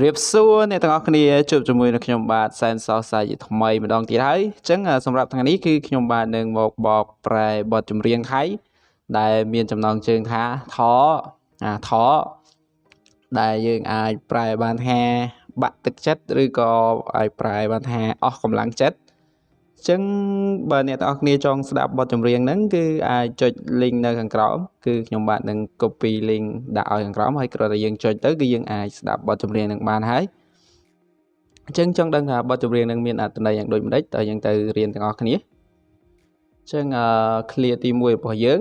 ម្រាបសួរអ្នកទាំងអស់គ្នាជួបជាមួយនឹងខ្ញុំបាទសែនសោសាយថ្មីម្ដងទៀតហើយអញ្ចឹងសម្រាប់ថ្ងៃនេះគឺខ្ញុំបាទនឹងមកបកប្រែបទចម្រៀងថៃដែលមានចំណងជើងថាថអាថដែលយើងអាចប្រែបានថាបាក់ទឹកចិត្តឬក៏អាចប្រែបានថាអស់កម្លាំងចិត្តអញ្ចឹងបើអ្នកទាំងអស់គ្នាចង់ស្ដាប់បទចម្រៀងហ្នឹងគឺអាចចុច link នៅខាងក្រោមគឺខ្ញុំបាទនឹង copy link ដាក់ឲ្យខាងក្រោមហើយគ្រាន់តែយើងចុចទៅគឺយើងអាចស្ដាប់បទចម្រៀងហ្នឹងបានហើយអញ្ចឹងចង់ដឹងថាបទចម្រៀងហ្នឹងមានអត្ថន័យយ៉ាងដូចម្ដេចតើយើងទៅរៀនទាំងអស់គ្នាអញ្ចឹងអឺ clear ទី1របស់យើង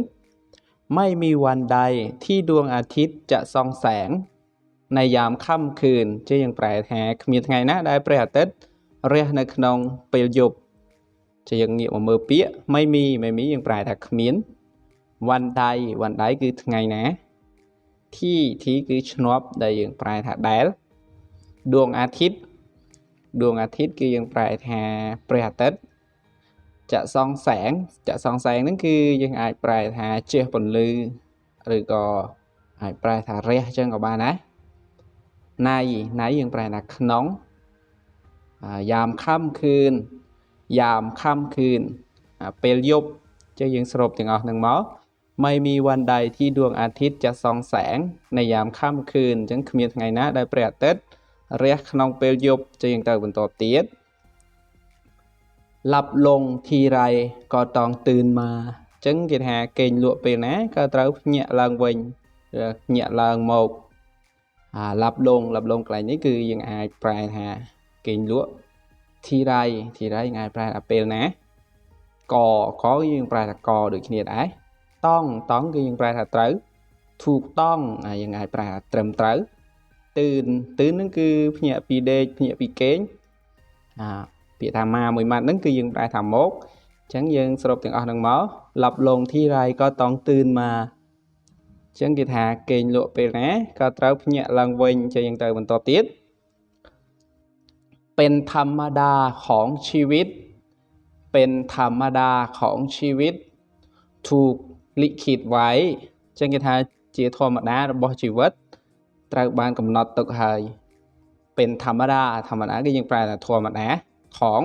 ไม่มีวันใดที่ดวงอาทิตย์จะส่องแสงในยามค่ำคืนជាយើងប្រែថាគ្មានថ្ងៃណាដែលព្រះអាទិត្យរះនៅក្នុងពេលយប់ ចឹងយើងងាកមកមើលពាក្យមីមីមីមីយើងប្រែថាគ្មានវ៉ាន់ដៃវ៉ាន់ដៃគឺថ្ងៃណាធីធីគឺឆ្នាប់ដែលយើងប្រែថាដែលដួងអាទិត្យដួងអាទិត្យគឺយើងប្រែថាព្រះអាទិត្យចាក់សងសែងចាក់សងសែងហ្នឹងគឺយើងអាចប្រែថាជះពន្លឺឬក៏អាចប្រែថារះអញ្ចឹងក៏បានដែរណៃណៃយើងប្រែថាក្នុងយ៉ាមខំคืน ខឿនយ៉ាមខំខឿនពេលយប់ចឹងយើងសរុបទាំងអស់ហ្នឹងមកไม่มีวันใดที่ดวงอาทิตย์จะส่องแสงในยามค่ำคืนអញ្ចឹងគ្មានថ្ងៃណាដែលព្រះអាទិត្យរះក្នុងពេលយប់ចឹងយើងទៅបន្តទៀតឡាប់លងធីរ៉ៃក៏តង់ទឿនមកអញ្ចឹងគេថាគេងលក់ពេលណាក៏ត្រូវភ្ញាក់ឡើងវិញភ្ញាក់ឡើងមកអាឡាប់លងឡាប់លងកន្លែងនេះគឺយើងអាចប្រែថាគេងលក់ ធីរ៉ៃធីរ៉ៃយើងអាចប្រែថាពេលណាកកយើងប្រែថាកដូចគ្នាដែរតង់តង់គឺយើងប្រែថាត្រូវធូកតង់យើងអាចប្រែថាត្រឹមត្រូវទឿនទឿនហ្នឹងគឺភ្ញាក់ពីដេកភ្ញាក់ពីគេងអាពាក្យថាមកមួយម៉ាត់ហ្នឹងគឺយើងប្រែថាមកអញ្ចឹងយើងសរុបទាំងអស់ហ្នឹងមកឡាប់លងធីរ៉ៃក៏តង់ទឿនមកអញ្ចឹងគេថាគេងលក់ពេលណាក៏ត្រូវភ្ញាក់ឡើងវិញអញ្ចឹងយើងទៅបន្តទៀត เป็นธรรมดาของชีวิต เป็นธรรมดาของชีวิต ถูกลิขิតไว้ចឹងគេថាជាធម្មតារបស់ជីវិតត្រូវបានកំណត់ទុកហើយเป็นធម្មតាធម្មតាគឺយើងប្រែថាធម្មតាของ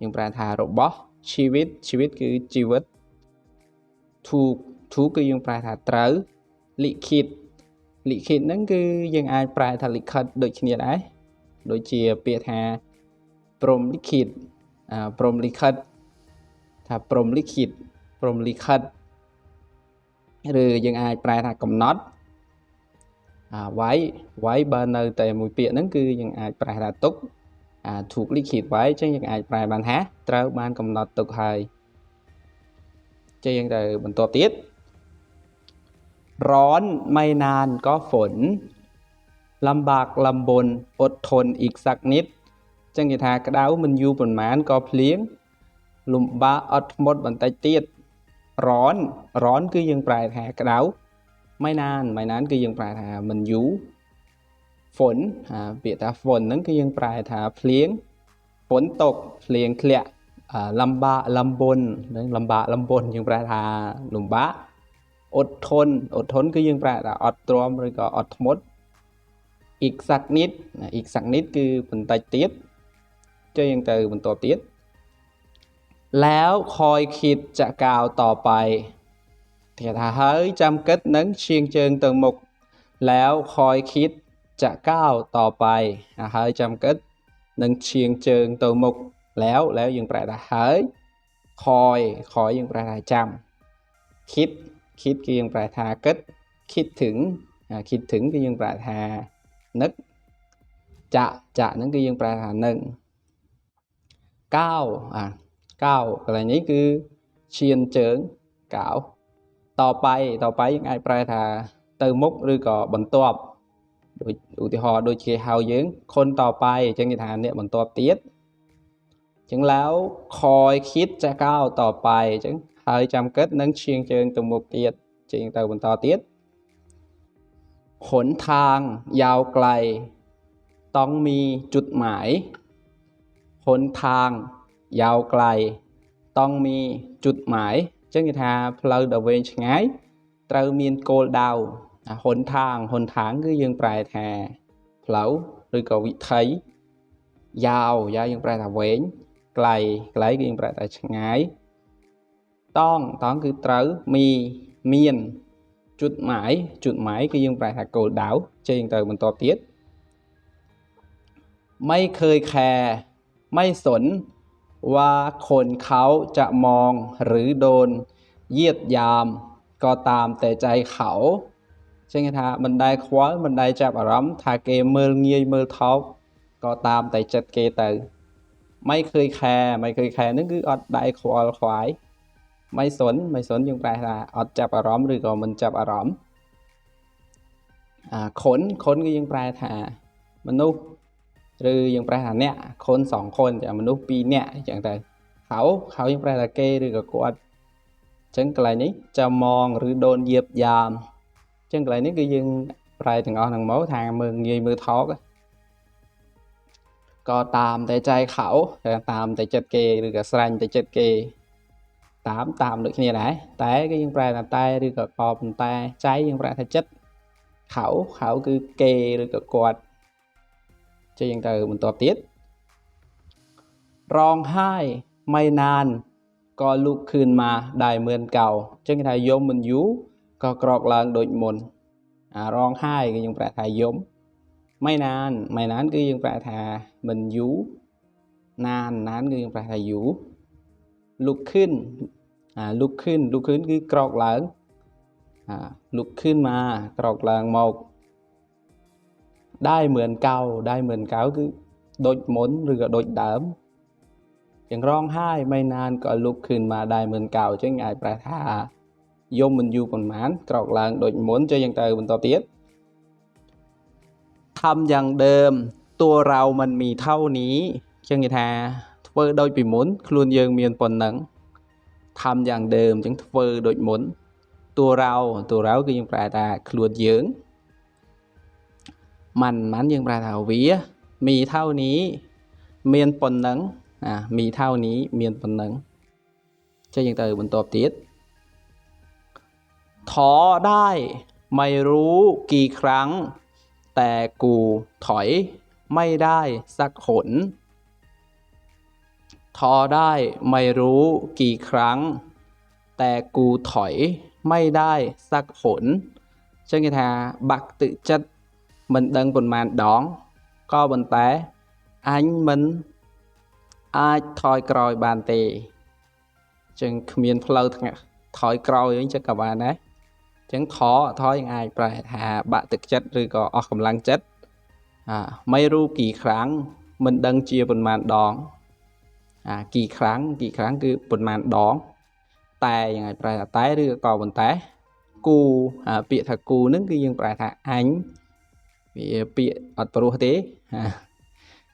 យើងប្រែថារបស់ជីវិតជីវិតគឺជីវិតធូកធូកគឺយើងប្រែថាត្រូវលិខិតលិខិតហ្នឹងគឺយើងអាចប្រែថាលិខិតដូចគ្នាដែរ ដូចជាពាក្យថាព្រមលិខិតព្រមលិខិតថាព្រមលិខិតព្រមលិខិតឬយើងអាចប្រែថាកំណត់អាវាយវាយបើនៅតែមួយពាក្យហ្នឹងគឺយើងអាចប្រែថាទុកអាធូកលិខិតវាយអញ្ចឹងយើងអាចប្រែបានថាត្រូវបានកំណត់ទុកហើយចឹងយើងទៅបន្តទៀតร้อนไม่นานก็ฝน ลำบากลำบนอดทนอีกสักนิดចឹងគេថាក្តៅមិនយូរប៉ុន្មានក៏ភ្លៀងលំបាកអត់ធ្មត់បន្តិចទៀតร้อนร้อนគឺយើងប្រែថាក្តៅមិនណានមិនណានគឺយើងប្រែថាមិនយូរฝนពាក្យថាฝนហ្នឹងគឺយើងប្រែថាភ្លៀងฝนตกភ្លៀងធ្លាក់លំបាកលំបុនហ្នឹងលំបាកលំបុនយើងប្រែថាលំបាកអត់ធន់អត់ធន់គឺយើងប្រែថាអត់ទ្រាំឬក៏អត់ធ្មត់ อีกสักนิดอีกสักนิดคือบันไดเตี้ยจะยังเติบนตัวเตี้ยแล้วคอยคิดจะกล่าวต่อไปเถียถ้าเฮ้ยจำกึดนั้นเชียงเจิงติงหมก แล้วคอยคิดจะก้าวต่อไปนะเฮ้ยจำกึดนั้นเชียงเจิงติงหมก แล้วแล้วยังแปลถ้าเฮ้ยคอยคอยยังแปลถ้าจำคิดคิดก็ยังแปลถ้ากึดคิดถึงคิดถึงก็ยังแปลถ้า នឹកចាក់ចាក់ហ្នឹងគឺយើងប្រើថានឹងកៅអាកៅកន្លែងនេះគឺឈានជើងកៅតបៃតបៃយើងអាចប្រែថាទៅមុខឬក៏បន្ទាប់ដូចឧទាហរណ៍ដូចគេហៅយើងខុនតបៃអញ្ចឹងគេថាអ្នកបន្ទាប់ទៀតអញ្ចឹងឡាវខយគិតចាកៅតបៃអញ្ចឹងហើយចាំគិតនឹងឈៀងជើងទៅមុខទៀតជាងទៅបន្តទៀត หนทางยาวไกลต้องมีจุดหมายหนทางយาวไกลต้องมีจุดหมายអញ្ចឹងគេថាផ្លូវដ៏វែងឆ្ងាយត្រូវមានគោលដៅហនທາງហនທາງគឺយើងប្រែថាផ្លូវ ឬក៏វិថីយ៉ាវយ៉ាវយើងប្រែថាវែងไกลไกลគឺយើងប្រែថាឆ្ងាយតងតងគឺត្រូវមីមាន จุดหมายจุดหมายគឺយើងប្រែថាគោលដៅចេញទៅបន្តទៀតไม่เคยแคร์ไม่สนว่าคนเขาจะมองหรือโดนเหยียดยามក៏តាមតែใจเขาចឹងគេថាមិនដែលខ្វល់មិនដែលចាប់អារម្មណ៍ថាគេមើលងាយមើលថោកក៏តាមតែចិត្តគេទៅមិនឃើញខែមិនឃើញខែហ្នឹងគឺអត់ដែលខ្វល់ខ្វាយ មៃសុនមៃសុនយើងប្រែថាអត់ចាប់អារម្មណ៍ឬក៏មិនចាប់អារម្មណ៍អាខុនខុនគឺយើងប្រែថាមនុស្សឬយើងប្រែថាអ្នកខុន2ខុនចាមនុស្ស2អ្នកអញ្ចឹងទៅហៅហៅយើងប្រែថាគេឬក៏គាត់អញ្ចឹងកន្លែងនេះចាំមងឬដូនយាបយ៉ាមអញ្ចឹងកន្លែងនេះគឺយើងប្រែទាំងអស់ហ្នឹងមកថាមើលងាយមើលថោកក៏តាមតែចៃខៅតាមតែចិត្តគេឬក៏ស្រឡាញ់តែចិត្តគេ តាមតាមដូចគ្នាដែរតែគឺយើងប្រែថាតែឬក៏កប៉ុន្តែចៃយើងប្រែថាចិត្តខោខោគឺគេឬក៏គាត់ចេះយើងទៅបន្តទៀតរងហាយមិនណានក៏លូកខឿនមកដែរមឿនកៅចឹងគេថាយំមិនយូរក៏ក្រោកឡើងដូចមុនអារងហាយគឺយើងប្រែថាយំមិនណានមិនណានគឺយើងប្រែថាមិនយូរណានណានគឺយើងប្រែថាយូរលុកខឿន អាលុកខឿនលុកខឿនគឺក្រោកឡើងអាលុកខឿនមកក្រោកឡើងមកដែរเหมือนកៅដែរเหมือนកៅគឺដូចមុនឬក៏ដូចដើមយ៉ាងរងហើយមិនណានក៏លុកខឿនមកដែរเหมือนកៅអញ្ចឹងអាចប្រែថាយំមិនយូរប៉ុន្មានក្រោកឡើងដូចមុនចុះយ៉ាងទៅបន្តទៀតทำយ៉ាងដើមតួเรามันมีเท่านี้ចឹងគេថាធ្វើដូចពីមុនខ្លួនយើងមានប៉ុណ្ណឹង ทำយ៉ាងដើមចឹងធ្វើដូចមុនតួเราតួเราគឺយើងប្រែថាខ្លួនយើងมันมันយើងប្រែថាវាมีเท่านี้មានប៉ុណ្ណឹងអាมีเท่านี้មានប៉ុណ្ណឹងចឹងយើងទៅបន្តទៀតถอได้ไม่รู้กี่ครั้งแต่กูถอยไม่ได้สักหน ทอได้ไม่รู้กี่ครั้ง แต่กูถอยไม่ได้สักหนចឹងគេថាបាក់ទឹកចិត្តមិនដឹងប៉ុន្មានដងក៏ប៉ុន្តែអញមិនអាចថយក្រោយបានទេចឹងគ្មានផ្លូវថយក្រោយអីចឹងក៏បានដែរចឹងថថយើងអាចប្រែថាបាក់ទឹកចិត្តឬក៏អស់កម្លាំងចិត្តអាមិនរូគីខ្លាំងមិនដឹងជាប៉ុន្មានដង អាគីខ្លាំងគីខ្លាំងគឺប៉ុន្មានដងតែយើងអាចប្រែថាតែឬក៏ប៉ុន្តែគូពាក្យថាគូនឹងគឺយើងប្រែថាអញវាពាក្យអត់ព្រោះទេអ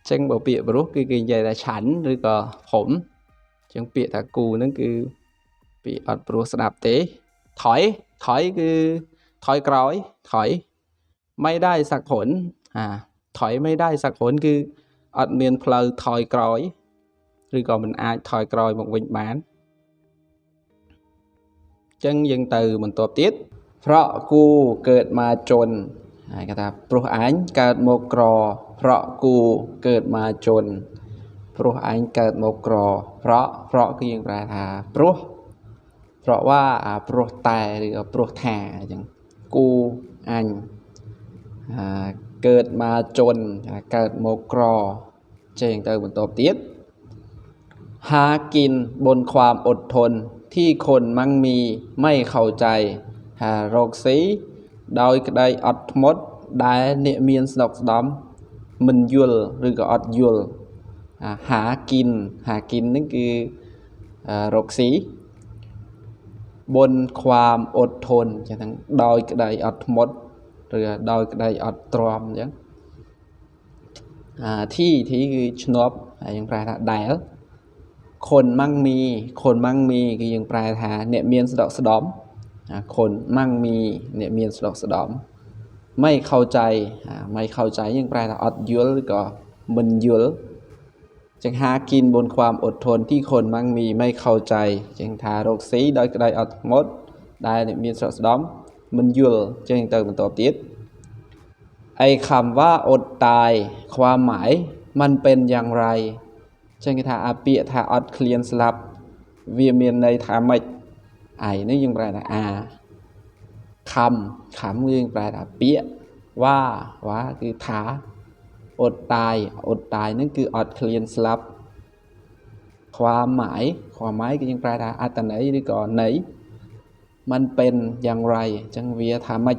ញ្ចឹងបើពាក្យព្រោះគឺគេនិយាយថាឆាន់ឬក៏ผมអញ្ចឹងពាក្យថាគូនឹងគឺពាក្យអត់ព្រោះស្ដាប់ទេថយថយគឺថយក្រោយថយមិនได้สักผลអាថយមិនได้สักผลគឺអត់មានផ្លូវថយក្រោយ ឬក៏មិនអាចថយក្រោយមកវិញបានចឹងយើងទៅបន្តទៀតប្រក់គូកើតមកជន់ហើយគេថាព្រោះអញកើតមកក្រប្រក់គូកើតមកជន់ព្រោះអញកើតមកក្រប្រក់ប្រក់គឺយើងប្រើថាព្រោះប្រក់ว่าអាព្រោះតែឬព្រោះថាអញ្ចឹងគូអញអាកើតមកជន់កើតមកក្រចេះទៅបន្តទៀត หากินบนความอดทนที่คนมั่งมีไม่เข้าใจหารกស៊ីដោយក្តីអត់ធ្មត់ដែលអ្នកមានស្នុកស្ដំមិនយល់ឬក៏អត់យល់ហាគិនហាគិនហ្នឹងគឺរកស៊ីបុណ្យความអត់ធន់ចឹងហ្នឹងដោយក្តីអត់ធ្មត់ឬដោយក្តីអត់ទ្រាំអញ្ចឹងអាធីធីគឺឈ្នប់ហើយយើងប្រែថាដែល ខុនម៉ាំងមីខុនម៉ាំងមីគឺយើងប្រែថាអ្នកមានស្ដកស្ដំខុនម៉ាំងមីអ្នកមានស្ដកស្ដំមិនเข้าใจមិនเข้าใจយើងប្រែថាអត់យល់ឬក៏មិនយល់ចឹងហាគិនបនความអត់ធន់ที่คนมั่งมีไม่เข้าใจចឹងថារកស៊ីដោយក្តីអត់ធ្មត់ដែលអ្នកមានស្រកស្ដំមិនយល់ចឹងទៅបន្តទៀត ไอ้คำว่าอดตาย ความหมายมันเป็นอย่างไร ចឹងគេថាអាពាក្យថាអត់ឃ្លានស្លាប់វាមានន័យថាម៉េចឯនេះយើងប្រែថាអាខំខំយើងប្រែថាពាក្យว่าว่าគឺថាអត់ตายអត់ตายនឹងគឺអត់ឃ្លានស្លាប់ความหมายความหมายគឺយើងប្រែថាអត្តន័យឬក៏ន័យมันเป็นយ៉ាងไรអញ្ចឹងវាថាម៉េច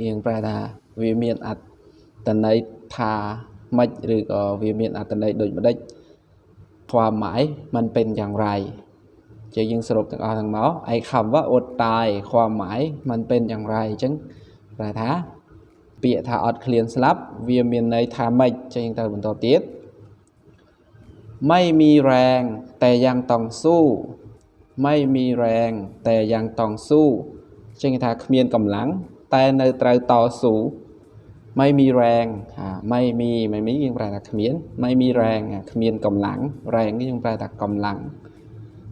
យើងប្រែថាវាមានអត្តន័យថា ម៉េចឬក៏វាមានអត្តន័យដូចម្ដេចความหมายมันเป็นอย่างไรជាយើងសរុបទាំងអស់ទាំងមកឯคำว่าអត់ตายความหมายมันเป็นอย่างไรអញ្ចឹងប្រែថាពាក្យថាអត់ឃ្លានស្លាប់វាមានន័យថាម៉េចចឹងទៅបន្តទៀតไม่มีแรงแต่ยังต้องสู้ไม่มีแรงแต่ยังต้องสู้ចឹងគេថាគ្មានកម្លាំងតែនៅត្រូវតស៊ូ ไม่มีแรงไม่มีไม่มียังแปลตัาเขมีนไม่มีแรงเขมีนกำลังแรงก็ยังแปลตัากำลัง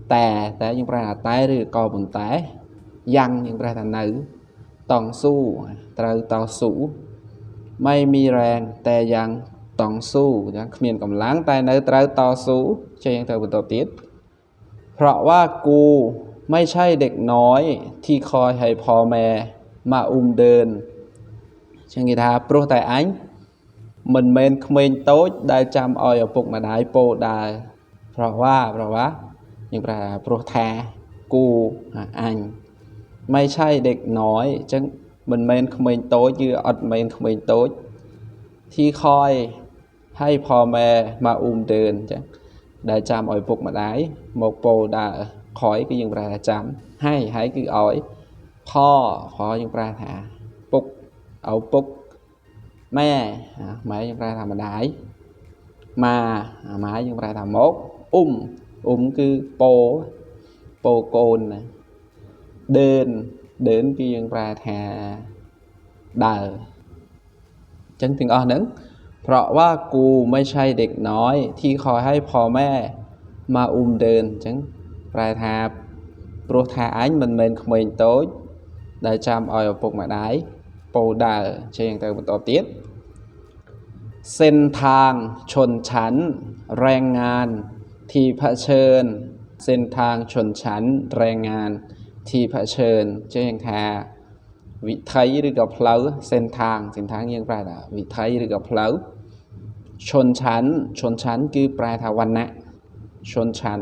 แต่แต่ยังแปลตัาแต่หรือกอบุญแต่ยังยังแปลตัาหนึ่งต้องสู้ตราต่อสู้ไม่มีแรงแต่ยังต้องสู้ยังเขมีนกำลังแต่เนื้อตราต่อสู้ใช่ยังเธอบุญตัวติดเพราะว่ากูไม่ใช่เด็กน้อยที่คอยให้พ่อแม่มาอุ้มเดิน ចឹងគេថាព្រោះតែអញមិនមែនក្មេងតូចដែលចាំឲ្យឪពុកម្ដាយពោដើរเพราะว่าเพราะว่าយើងប្រែព្រោះថាគូអញไม่ใช่เด็กน้อยចឹងមិនមែនក្មេងតូចគឺអត់មែនក្មេងតូចที่คอยให้พ่อแม่มาอุ้มเดินចឹងដែលចាំឲ្យពុកម្ដាយមកពោដើរក្រោយគឺយើងប្រែថាចាំហើយហើយគឺឲ្យพ่อพ่อយើងប្រែថាពុក ឪពុកម៉ែម៉ែយើងប្រែថាម្ដាយម៉ាម៉ាយើងប្រែថាមកអ៊ុំអ៊ុំគឺពោពោកូនណាเดินเดินគឺយើងប្រែថាដើរអញ្ចឹងទាំងអស់ហ្នឹងเพราะว่ากูไม่ใช่เด็กน้อย ที่คอยให้พ่อแม่มาอุ้มเดินអញ្ចឹងប្រែថាព្រោះថាអញមិនមែនក្មេងតូចដែលចាំឲ្យឪពុកម្ដាយ ពោដើរជាងទៅបន្តទៀតเส้นทางชนชั้นแรงงานที่เผชิญเส้นทางชนชั้นแรงงานที่เผชิญជាងថាវិថីឬក៏ផ្លូវเส้นทางเส้นทางយើងប្រែថាវិថីឬក៏ផ្លូវชนชั้นชนชั้นគឺប្រែថាវណ្ណៈชนชั้น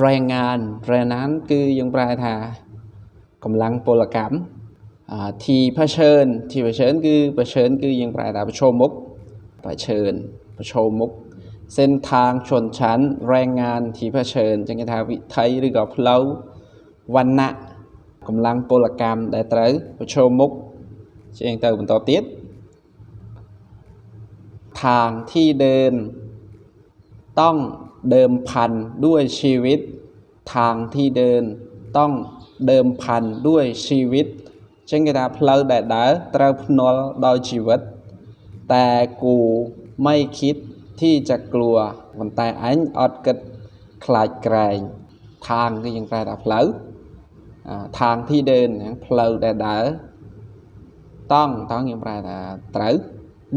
แรงงานแรงงานគឺយើងប្រែថាកម្លាំងពលកម្ម ทีเผชิญทีเผชิญคือเผชิญคือยังไงล่ะประชมมุกเผชิญประชมมุกเส้นทางชนชั้นแรงงานทีเผชิญจังหวะวิไทยหรือกับเล้าวันนะกำลังโปลกรรมได้ตรัสปรชมุกเช่นเตอร์บนต่อติดทางที่เดิน ต้องเดิมพันด้วยชีวิต ทางที่เดิน ต้องเดิมพันด้วยชีวิต ចឹងគេថាផ្លូវដែលដើរត្រូវភ្នាល់ដោយជីវិតតែគូไม่คิดที่จะกลัวប៉ុន្តែអញអត់គិតខ្លាចក្រែងทางគឺយើងប្រែថាផ្លូវทางที่เดินផ្លូវដែលដើរតង់តង់យើងប្រែថាត្រូវ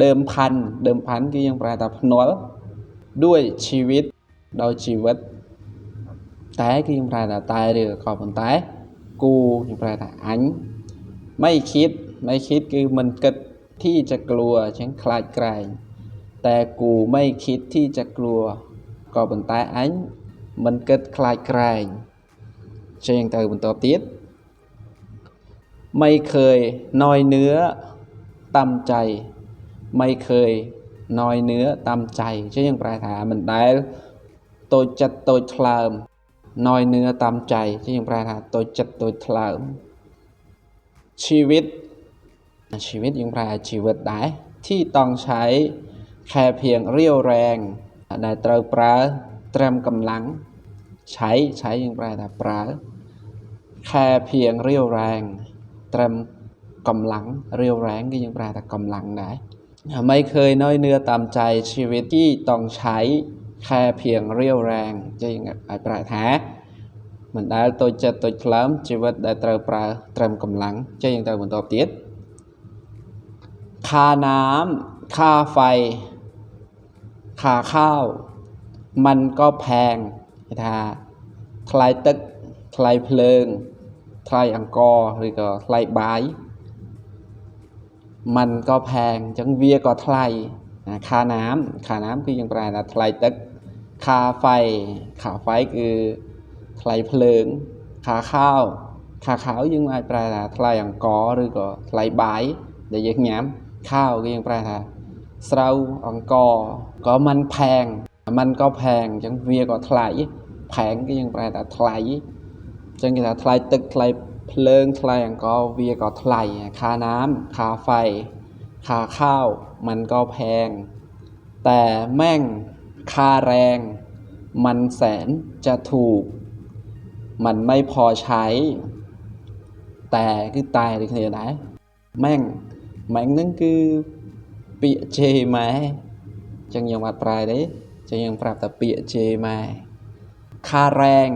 ដើមផាន់ដើមផាន់គឺយើងប្រែថាភ្នាល់ด้วยชีวิตដោយជីវិតតែគឺយើងប្រែថាតែឬក៏ប៉ុន្តែគូយើងប្រែថាអញ ไม่คิดไม่คิดគឺមិនគិតที่จะกลัวអញ្ចឹងខ្លាចក្រែងតែគូไม่คิดที่จะกลัวក៏ប៉ុន្តែអញមិនគិតខ្លាចក្រែងចេញទៅបន្តទៀតไม่เคยน้อยเนื้อតាំใจไม่เคยน้อยเนื้อតាំใจចឹងយើងប្រែថាមិនដែលតូចចិត្តតូចថ្លើមน้อยเนื้อតាំใจចឹងយើងប្រែថាតូចចិត្តតូចថ្លើម ชีวิต ชีวิตยังแปลชีวิตได้ที่ต้องใช้แค่เพียงเรียวแรงในเตาปลาเตรียมกำลัง ใช้ใช้ยังแปลแต่ปลาแค่เพียงเรียวแรงเตรียมกำลังเรียวแรงก็ยังแปลแต่กำลังได้ไม่เคยน้อยเนื้อตามใจชีวิตที่ต้องใช้แค่เพียงเรียวแรงจะยังไงแปลแท้ មិនដែលតូចចិត្តតូចថ្លើមជីវិតដែលត្រូវប្រើត្រឹមកម្លាំងចេះយើងទៅបន្តទៀត ค่าน้ำค่าไฟ ค่าข้าว มันก็แพงគេថាថ្លៃទឹកថ្លៃភ្លើង ថ្លៃអង្ករឬក៏ថ្លៃបាយมันក៏แพงអញ្ចឹងវាក៏ថ្លៃណាค่าน้ำค่าน้ำគឺយើងប្រែថាថ្លៃទឹកค่าไฟค่าไฟគឺ ថ្លៃភ្លើងค่าข้าวค่าข้าวយើងអាចប្រែថាថ្លៃអង្ករឬក៏ថ្លៃបាយដែលយើងញ៉ាំข้าวគឺយើងប្រែថាស្រូវអង្ករក៏มันแพงมันក៏แพงអញ្ចឹងវាក៏ថ្លៃផែងគឺយើងប្រែថាថ្លៃអញ្ចឹងគេថាថ្លៃទឹកថ្លៃភ្លើងថ្លៃអង្ករវាក៏ថ្លៃค่าน้ำค่าไฟค่าข้าว มันก็แพง แต่แม่งค่าแรง มันแสนจะถูก มันไม่พอใช้ តែគឺតែដូចគ្នាដែរម៉ែងម៉ែងហ្នឹងគឺពាក្យជេរម៉ែអញ្ចឹងយើងអត់ប្រែទេអញ្ចឹងយើងប្រាប់តែពាក្យជេរម៉ែខារ៉ែង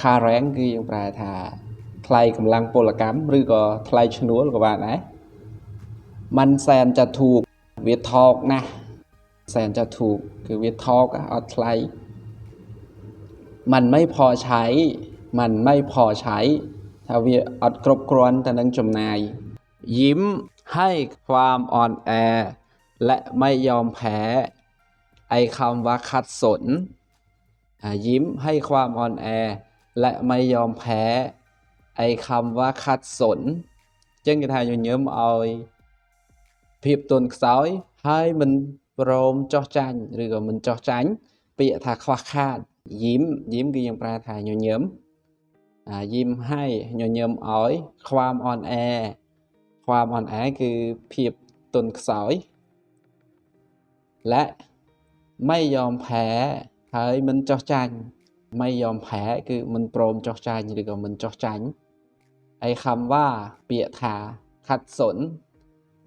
ខារ៉ែងគឺយើងប្រែថាថ្លៃកម្លាំងពលកម្មឬក៏ថ្លៃឈ្នួលក៏បានដែរมันแสนจะถูกវាថោកណាស់แสนจะถูกគឺវាថោកអត់ថ្លៃมันไม่พอใช้ มันไม่พอใช้ ថាវាអត់គ្រប់គ្រាន់ទៅនឹងចំណាយยิ้มให้ความอ่อนแอ และไม่ยอมแพ้ ไอคำว่าขัดสนอ่ายิ้มให้ความอ่อนแอ และไม่ยอมแพ้ ไอคำว่าขัดสนចឹងគេថាញញឹមឲ្យភាពទន់ខ្សោយហើយមិនព្រមចោះចាញ់ឬក៏មិនចោះចាញ់ពាក្យថាខ្វះខាតยิ้มยิ้มគឺយើងប្រើថាញញឹម ยิ้มให้ញញឹមឲ្យความอ่อนแอ ความอ่อนแอគឺភាពទន់ខ្សោយและไม่ยอมแพ้ហើយមិនចោះចាញ់ไม่ยอมแพ้គឺមិនព្រមចោះចាញ់ឬក៏មិនចោះចាញ់ហើយคำว่าពាក្យថាខាត់សុន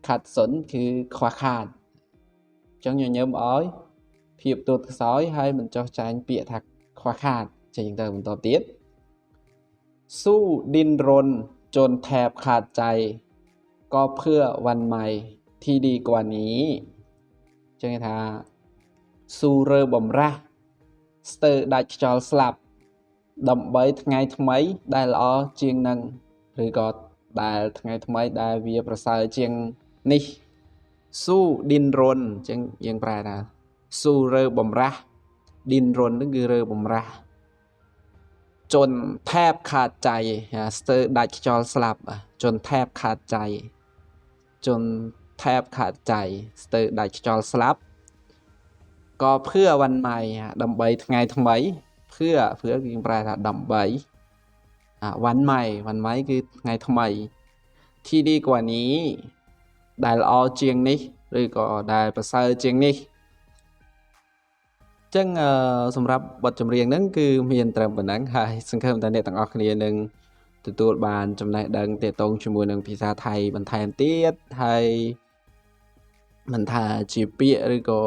ខាត់សុនគឺខ្វះខាតអញ្ចឹងញញឹមឲ្យភាពទន់ខ្សោយហើយមិនចោះចាញ់ពាក្យថាខ្វះខាតចេញទៅបន្តទៀត สู้ดิ้นรนจนแทบขาดใจ ก็เพื่อวันใหม่ที่ดีกว่านี้ចឹងគេថាស៊ូរើបំរាស់ស្ទើរដាច់ខ្យល់ស្លាប់ ដើម្បីថ្ងៃថ្មីដែលល្អជាងនឹងឬក៏ដែលថ្ងៃថ្មីដែលវាប្រសើរជាងនេះស៊ូឌិនរុនចឹងយើងប្រែថាស៊ូរើបំរាស់ឌិនរុនហ្នឹងគឺរើបំរា ស់ជន់ថែបខាតใจស្ទើរដាច់ខ្យល់ស្លាប់ជន់ថែបខាតใจជន់ថែបខាតใจស្ទើរដាច់ខ្យល់ស្លាប់ក៏เพื่อวันใหม่ដើម្បីថ្ងៃថ្មីเพื่อเพื่อគឺប្រែថាដើម្បីวันใหม่วันใหม่គឺថ្ងៃថ្មីที่ดีกว่านี้ ដែលល្អជាងនេះឬក៏ដែលប្រសើរជាងនេះ ចឹងសម្រាប់បទចម្រៀងហ្នឹងគឺមានត្រឹមប៉ុណ្ណឹងហើយសង្ឃឹមថាអ្នកទាំងអស់គ្នានឹងទទួលបានចំណេះដឹងទាក់ទងជាមួយនឹងភាសាថៃបន្ថែមទៀតហើយមិនថាជាពាក្យឬក៏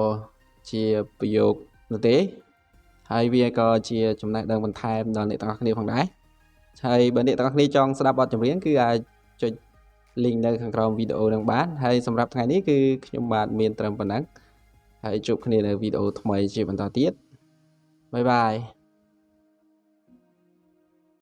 ជាប្រយោគនោះទេ ហើយវាក៏ជាចំណេះដឹងបន្ថែមដល់អ្នកទាំងអស់គ្នាផងដែរហើយបើអ្នកទាំងអស់គ្នាចង់ស្ដាប់បទចម្រៀងគឺអាចចុច link នៅខាងក្រោមវីដេអូនឹងបានហើយសម្រាប់ថ្ងៃនេះគឺខ្ញុំបាទមានត្រឹមប៉ុណ្ណឹង ហើយជួបគ្នានៅវីដេអូថ្មីជាបន្តទៀតបាយបាយ